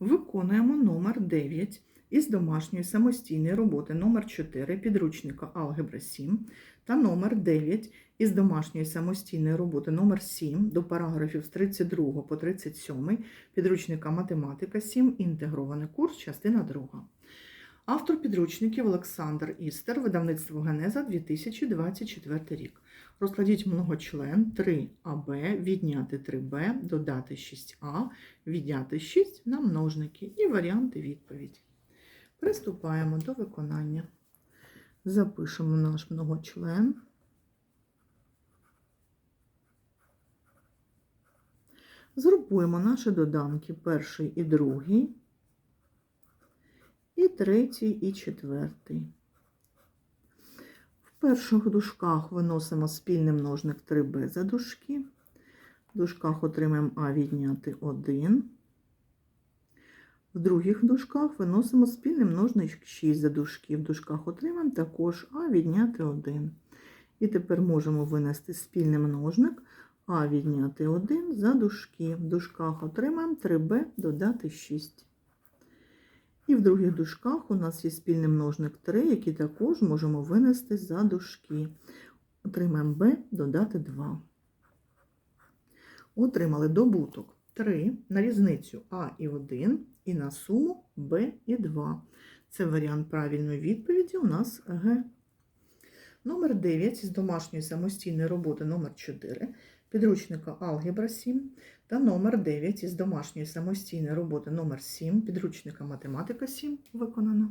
Виконуємо номер 9 із домашньої самостійної роботи номер 4 підручника Алгебра 7 та номер 9 із домашньої самостійної роботи номер 7 до параграфів з 32 по 37 підручника Математика 7 інтегрований курс, частина 2. Автор підручників Олександр Істер, видавництво Генеза 2024 рік. Розкладіть многочлен 3АБ, відняти 3Б, додати 6А, відняти 6 на множники і варіанти відповіді. Приступаємо до виконання. Запишемо наш многочлен. Згрупуємо наші доданки перший і другий, і третій, і четвертий. В перших дужках виносимо спільний множник 3b за дужки. В дужках отримаємо А відняти 1. В других дужках виносимо спільний множник 6 за дужки. В дужках отримаємо також А відняти 1. І тепер можемо винести спільний множник А відняти 1 за дужки. В дужках отримаємо 3b додати 6. І в других дужках у нас є спільний множник 3, який також можемо винести за дужки. Отримаємо b додати 2. Отримали добуток 3 на різницю А і 1 і на суму b і 2. Це варіант правильної відповіді у нас Г. Номер 9 з домашньої самостійної роботи номер 4 підручника Алгебра 7 та номер 9 із домашньої самостійної роботи номер 7 підручника Математика 7 виконано.